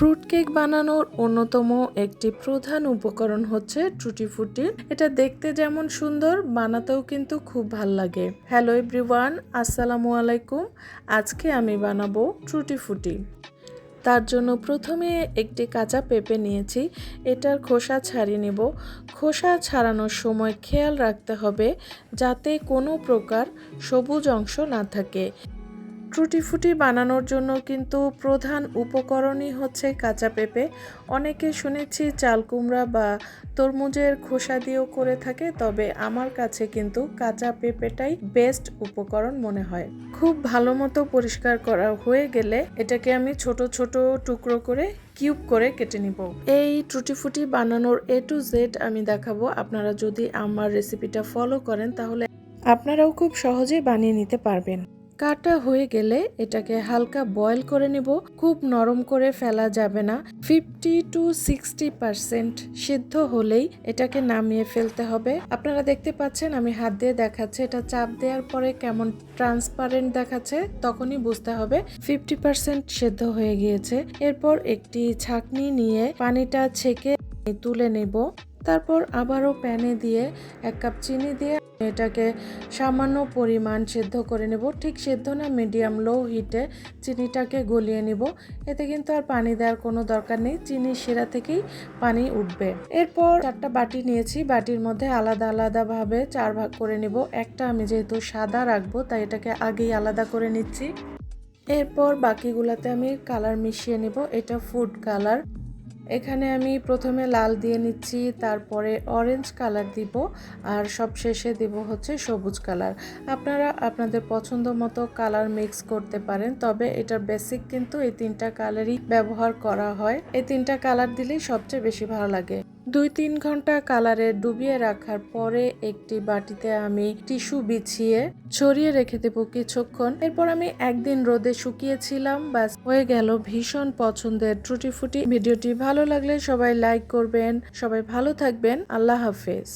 Fruit cake বানানোর অন্যতম একটি প্রধান উপকরণ হচ্ছে টুটি ফুটি। এটা দেখতে যেমন সুন্দর, বানাতেও কিন্তু খুব ভালো লাগে। হ্যালো এভরিওয়ান, আসসালামু আলাইকুম। আজকে আমি বানাবো টুটি ফুটি। তার জন্য প্রথমে একটি কাঁচা পেঁপে নিয়েছি, এটার খোসা ছাড়িয়ে নেব। খোসা ছাড়ানোর সময় খেয়াল রাখতে হবে যাতে কোনো প্রকার সবুজ অংশ না থাকে। ট্রুটি ফুটি বানানোর জন্য কিন্তু প্রধান উপকরণই হচ্ছে কাঁচা পেঁপে। অনেকে শুনেছি চাল কুমড়া বা তরমুজের খোসা দিয়েও করে থাকে, তবে আমার কাছে কিন্তু কাঁচা পেঁপেটাই বেস্ট উপকরণ মনে হয়। খুব ভালো মতো পরিষ্কার করা হয়ে গেলে এটাকে আমি ছোট ছোট টুকরো করে কিউব করে কেটে নিব। এই টুটি ফুটি বানানোর এ টু জেড আমি দেখাবো। আপনারা যদি আমার রেসিপিটা ফলো করেন তাহলে আপনারাও খুব সহজেই বানিয়ে নিতে পারবেন। কাটা হয়ে গেলে এটাকে হালকা বয়েল করে নিব। খুব নরম করে ফেলা যাবে না। ফিফটি টু সিক্সটি পার্সেন্ট সিদ্ধ হলেই এটাকে নামিয়ে ফেলতে হবে। আপনারা দেখতে পাচ্ছেন আমি হাত দিয়ে দেখাচ্ছি। এটা চাপ দেওয়ার পরে কেমন ট্রান্সপারেন্ট দেখাচ্ছে তখনই বুঝতে হবে। ফিফটি পার্সেন্ট সেদ্ধ হয়ে গিয়েছে। এরপর একটি ছাকনি নিয়ে পানিটা ছেঁকে তুলে নেব। তারপর আবারও প্যানে দিয়ে এক কাপ চিনি দিয়ে এটাকে সামান্য পরিমাণ সেদ্ধ করে নেব। ঠিক সেদ্ধ না মিডিয়াম লো হিটে চিনিটাকে গলিয়ে নিব। এতে কিন্তু আর পানি দেওয়ার কোনো দরকার নেই। চিনি শিরা থেকেই পানি উঠবে। এরপর চারটা বাটি নিয়েছি। বাটির মধ্যে আলাদা আলাদাভাবে চার ভাগ করে নিব। একটা আমি যেহেতু সাদা রাখব, তাই এটাকে আগেই আলাদা করে নিচ্ছি। এরপর বাকিগুলাতে আমি কালার মিশিয়ে নেব। এটা ফুড কালার এখানে আমি প্রথমে লাল দিয়ে নিচ্ছি, তারপরে অরেঞ্জ কালার দিব, আর সব শেষে দিব হচ্ছে সবুজ কালার আপনারা আপনাদের পছন্দ মতো কালার মিক্স করতে পারেন, তবে এটার বেসিক কিন্তু এই তিনটা কালারই ব্যবহার করা হয়। এই তিনটা কালার দিলেই সবচেয়ে বেশি ভালো লাগে। দুই তিন ঘণ্টা কালারে ডুবিয়ে রাখার পরে একটি বাটিতে আমি টিস্যু বিছিয়ে ছড়িয়ে রেখে দেবো কিছুক্ষণ। এরপর আমি একদিন রোদে শুকিয়েছিলাম, ব্যাস হয়ে গেল ভীষণ পছন্দের ত্রুটি ফুটি ভিডিওটি ভালো লাগলে সবাই লাইক করবেন, সবাই ভালো থাকবেন, আল্লাহ হাফেজ।